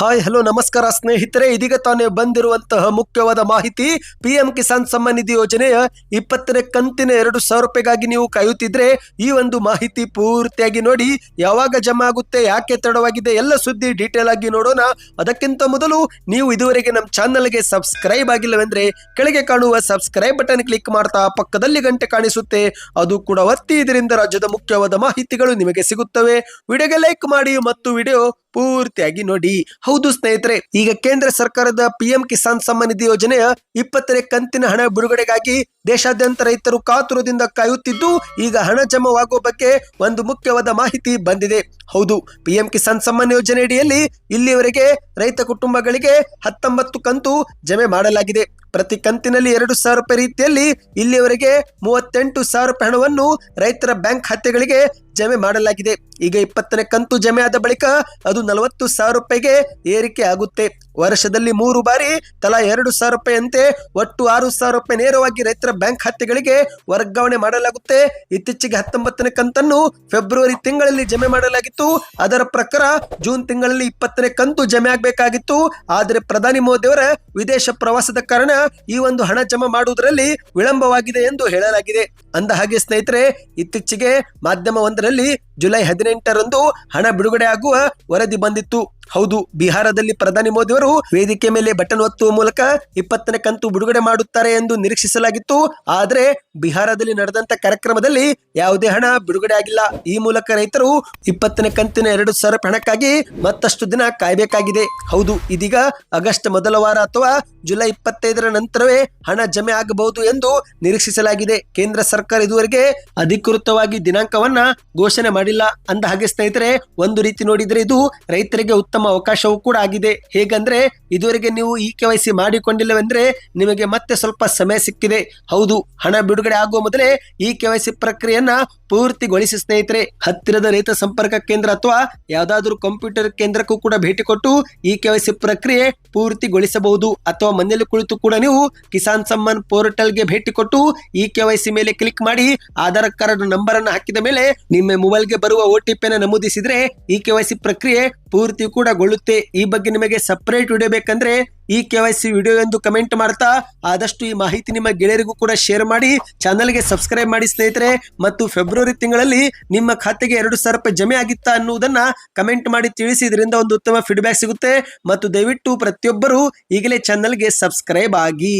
Hi, hello, ನಮಸ್ಕಾರ ಸ್ನೇಹಿತರೆ. ಇದೀಗ ತಾನೇ ಬಂದಿರುವಂತಹ ಮುಖ್ಯವಾದ ಮಾಹಿತಿ ಪಿ ಎಂ ಕಿಸಾನ್ ಸಮ್ಮಾನ್ ನಿಧಿ ಯೋಜನೆಯ ಇಪ್ಪತ್ತನೇ ಕಂತಿನ ಎರಡು ಸಾವಿರ ರೂಪಾಯಿಗಾಗಿ ನೀವು ಕಾಯುತ್ತಿದ್ರೆ ಈ ಒಂದು ಮಾಹಿತಿ ಪೂರ್ತಿಯಾಗಿ ನೋಡಿ. ಯಾವಾಗ ಜಮಾ ಆಗುತ್ತೆ, ಯಾಕೆ ತಡವಾಗಿದೆ, ಎಲ್ಲ ಸುದ್ದಿ ಡೀಟೇಲ್ ಆಗಿ ನೋಡೋಣ. ಅದಕ್ಕಿಂತ ಮೊದಲು ನೀವು ಇದುವರೆಗೆ ನಮ್ಮ ಚಾನಲ್ಗೆ ಸಬ್ಸ್ಕ್ರೈಬ್ ಆಗಿಲ್ಲವೆಂದ್ರೆ ಕೆಳಗೆ ಕಾಣುವ ಸಬ್ಸ್ಕ್ರೈಬ್ ಬಟನ್ ಕ್ಲಿಕ್ ಮಾಡ್ತಾ ಪಕ್ಕದಲ್ಲಿ ಗಂಟೆ ಕಾಣಿಸುತ್ತೆ. ಅದು ಕೂಡ ಒತ್ತಿ, ಇದರಿಂದ ರಾಜ್ಯದ ಮುಖ್ಯವಾದ ಮಾಹಿತಿಗಳು ನಿಮಗೆ ಸಿಗುತ್ತವೆ. ವಿಡಿಯೋಗೆ ಲೈಕ್ ಮಾಡಿ ಮತ್ತು ವಿಡಿಯೋ ಪೂರ್ತಿಯಾಗಿ ನೋಡಿ. ಹೌದು ಸ್ನೇಹಿತರೆ, ಈಗ ಕೇಂದ್ರ ಸರ್ಕಾರದ ಪಿಎಂ ಕಿಸಾನ್ ಸಮ್ಮಾನ್ ನಿಧಿ ಯೋಜನೆಯ ಇಪ್ಪತ್ತನೇ ಕಂತಿನ ಹಣ ಬಿಡುಗಡೆಗಾಗಿ ದೇಶಾದ್ಯಂತ ರೈತರು ಕಾತುರದಿಂದ ಕಾಯುತ್ತಿದ್ದು, ಈಗ ಹಣ ಜಮಾವಾಗುವ ಬಗ್ಗೆ ಒಂದು ಮುಖ್ಯವಾದ ಮಾಹಿತಿ ಬಂದಿದೆ. ಹೌದು, ಪಿಎಂ ಕಿಸಾನ್ ಸಮ್ಮಾನ್ ಯೋಜನೆ ಅಡಿಯಲ್ಲಿ ಇಲ್ಲಿಯವರೆಗೆ ರೈತ ಕುಟುಂಬಗಳಿಗೆ ಹತ್ತೊಂಬತ್ತು ಕಂತು ಜಮೆ ಮಾಡಲಾಗಿದೆ. ಪ್ರತಿ ಕಂತಿನಲ್ಲಿ ಎರಡು ಸಾವಿರ ರೂಪಾಯಿ ರೀತಿಯಲ್ಲಿ ಇಲ್ಲಿಯವರೆಗೆ ಮೂವತ್ತೆಂಟು ಸಾವಿರ ರೂಪಾಯಿ ಹಣವನ್ನು ರೈತರ ಬ್ಯಾಂಕ್ ಖಾತೆಗಳಿಗೆ ಜಮೆ ಮಾಡಲಾಗಿದೆ. ಈಗ ಇಪ್ಪತ್ತನೇ ಕಂತು ಜಮೆ ಆದ ಬಳಿಕ ಅದು ನಲವತ್ತು ಸಾವಿರ ರೂಪಾಯಿಗೆ ಏರಿಕೆ ಆಗುತ್ತೆ. ವರ್ಷದಲ್ಲಿ ಮೂರು ಬಾರಿ, ತಲಾ ಎರಡು ಸಾವಿರ ರೂಪಾಯಿಯಂತೆ ಒಟ್ಟು ಆರು ಸಾವಿರ ರೂಪಾಯಿ ನೇರವಾಗಿ ರೈತರ ಬ್ಯಾಂಕ್ ಖಾತೆಗಳಿಗೆ ವರ್ಗಾವಣೆ ಮಾಡಲಾಗುತ್ತೆ. ಇತ್ತೀಚೆಗೆ ಹತ್ತೊಂಬತ್ತನೇ ಕಂತನ್ನು ಫೆಬ್ರವರಿ ತಿಂಗಳಲ್ಲಿ ಜಮೆ ಮಾಡಲಾಗಿತ್ತು. ಅದರ ಪ್ರಕಾರ ಜೂನ್ ತಿಂಗಳಲ್ಲಿ ಇಪ್ಪತ್ತನೇ ಕಂತು ಜಮೆ ಆಗಬೇಕಾಗಿತ್ತು. ಆದರೆ ಪ್ರಧಾನಿ ಮೋದಿ ಅವರ ವಿದೇಶ ಪ್ರವಾಸದ ಕಾರಣ ಈ ಒಂದು ಹಣ ಜಮಾ ಮಾಡುವುದರಲ್ಲಿ ವಿಳಂಬವಾಗಿದೆ ಎಂದು ಹೇಳಲಾಗಿದೆ. ಅಂದ ಹಾಗೆ ಸ್ನೇಹಿತರೆ, ಇತ್ತೀಚೆಗೆ ಮಾಧ್ಯಮ ಒಂದರಲ್ಲಿ ಜುಲೈ ಹದಿನೆಂಟರಂದು ಹಣ ಬಿಡುಗಡೆ ಆಗುವ ವರದಿ ಬಂದಿತ್ತು. ಹೌದು, ಬಿಹಾರದಲ್ಲಿ ಪ್ರಧಾನಿ ಮೋದಿ ಅವರು ವೇದಿಕೆ ಮೇಲೆ ಬಟನ್ ಒತ್ತುವ ಮೂಲಕ ಇಪ್ಪತ್ತನೇ ಕಂತು ಬಿಡುಗಡೆ ಮಾಡುತ್ತಾರೆ ಎಂದು ನಿರೀಕ್ಷಿಸಲಾಗಿತ್ತು. ಆದರೆ ಬಿಹಾರದಲ್ಲಿ ನಡೆದಂತ ಕಾರ್ಯಕ್ರಮದಲ್ಲಿ ಯಾವುದೇ ಹಣ ಬಿಡುಗಡೆ ಆಗಿಲ್ಲ. ಈ ಮೂಲಕ ರೈತರು ಇಪ್ಪತ್ತನೇ ಕಂತಿನ ಎರಡು ಸಾವಿರ ಹಣಕ್ಕಾಗಿ ಮತ್ತಷ್ಟು ದಿನ ಕಾಯಬೇಕಾಗಿದೆ. ಹೌದು, ಇದೀಗ ಆಗಸ್ಟ್ ಮೊದಲ ವಾರ ಅಥವಾ ಜುಲೈ ಇಪ್ಪತ್ತೈದರ ನಂತರವೇ ಹಣ ಜಮೆ ಆಗಬಹುದು ಎಂದು ನಿರೀಕ್ಷಿಸಲಾಗಿದೆ. ಕೇಂದ್ರ ಸರ್ಕಾರ ಇದುವರೆಗೆ ಅಧಿಕೃತವಾಗಿ ದಿನಾಂಕವನ್ನ ಘೋಷಣೆ ಮಾಡಿಲ್ಲ ಅಂದ ಹಾಗೆ ಸ್ನೇಹಿತರೆ, ಒಂದು ರೀತಿ ನೋಡಿದ್ರೆ ಇದು ರೈತರಿಗೆ ಉತ್ತಮ ಅವಕಾಶವೂ ಕೂಡ ಆಗಿದೆ. ಹೇಗಂದ್ರೆ, ಇದುವರೆಗೆ ನೀವು ಇ ಕೆ ವೈ ಮಾಡಿಕೊಂಡಿಲ್ಲವೆಂದ್ರೆ ನಿಮಗೆ ಮತ್ತೆ ಸ್ವಲ್ಪ ಸಮಯ ಸಿಕ್ಕಿದೆ. ಹೌದು, ಹಣ ಬಿಡುಗಡೆ ಆಗುವ ಮೊದಲೇ ಇ ಕೆ ವೈ ಪ್ರಕ್ರಿಯೆಯನ್ನ ಪೂರ್ತಿಗೊಳಿಸಿ ಸ್ನೇಹಿತರೆ. ಹತ್ತಿರದ ರೈತ ಸಂಪರ್ಕ ಕೇಂದ್ರ ಅಥವಾ ಯಾವುದಾದ್ರೂ ಕಂಪ್ಯೂಟರ್ ಕೇಂದ್ರಕ್ಕೂ ಕೂಡ ಭೇಟಿ ಕೊಟ್ಟು ಇ ಕೆ ವೈ ಪ್ರಕ್ರಿಯೆ ಪೂರ್ತಿಗೊಳಿಸಬಹುದು. ಅಥವಾ ಮನೆಯಲ್ಲಿ ಕುಳಿತು ಕೂಡ ನೀವು ಕಿಸಾನ್ ಸಮ್ಮಾನ್ ಪೋರ್ಟಲ್ಗೆ ಭೇಟಿ ಕೊಟ್ಟು ಇ ಕೆ ವೈ ಮೇಲೆ ಕ್ಲಿಕ್ ಮಾಡಿ ಆಧಾರ್ ಕಾರ್ಡ್ ನಂಬರ್ ಅನ್ನು ಹಾಕಿದ ಮೇಲೆ ನಿಮ್ಮ ಮೊಬೈಲ್ಗೆ ಬರುವ ಒ ಟಿ ಪಿಯನ್ನು ನಮೂದಿಸಿದ್ರೆ ಈ ಕೆ ಸಿ ಪ್ರಕ್ರಿಯೆ ಪೂರ್ತಿ ಕೂಡ ಗೊಳ್ಳುತ್ತೆ ಈ ಬಗ್ಗೆ ನಿಮಗೆ ಸಪರೇಟ್ ವಿಡಿಯೋ ಬೇಕಂದ್ರೆ E K Y C video ಎಂದು ಕಮೆಂಟ್ ಮಾಡ್ತಾ ಆದಷ್ಟು ಈ ಮಾಹಿತಿ ನಿಮ್ಮ ಗೆಳೆಯರಿಗೂ ಕೂಡ ಶೇರ್ ಮಾಡಿ ಚಾನಲ್ಗೆ ಸಬ್ಸ್ಕ್ರೈಬ್ ಮಾಡಿ ಸ್ನೇಹಿತರೆ. ಮತ್ತು ಫೆಬ್ರವರಿ ತಿಂಗಳಲ್ಲಿ ನಿಮ್ಮ ಖಾತೆಗೆ ಎರಡು ಸಾವಿರ ರೂಪಾಯಿ ಜಮೆ ಆಗಿತ್ತಾ ಅನ್ನುವುದನ್ನ ಕಮೆಂಟ್ ಮಾಡಿ ತಿಳಿಸಿ ಇದರಿಂದ ಒಂದು ಉತ್ತಮ ಫೀಡ್ಬ್ಯಾಕ್ ಸಿಗುತ್ತೆ. ಮತ್ತು ದಯವಿಟ್ಟು ಪ್ರತಿಯೊಬ್ಬರು ಈಗಲೇ ಚಾನಲ್ಗೆ ಸಬ್ಸ್ಕ್ರೈಬ್ ಆಗಿ.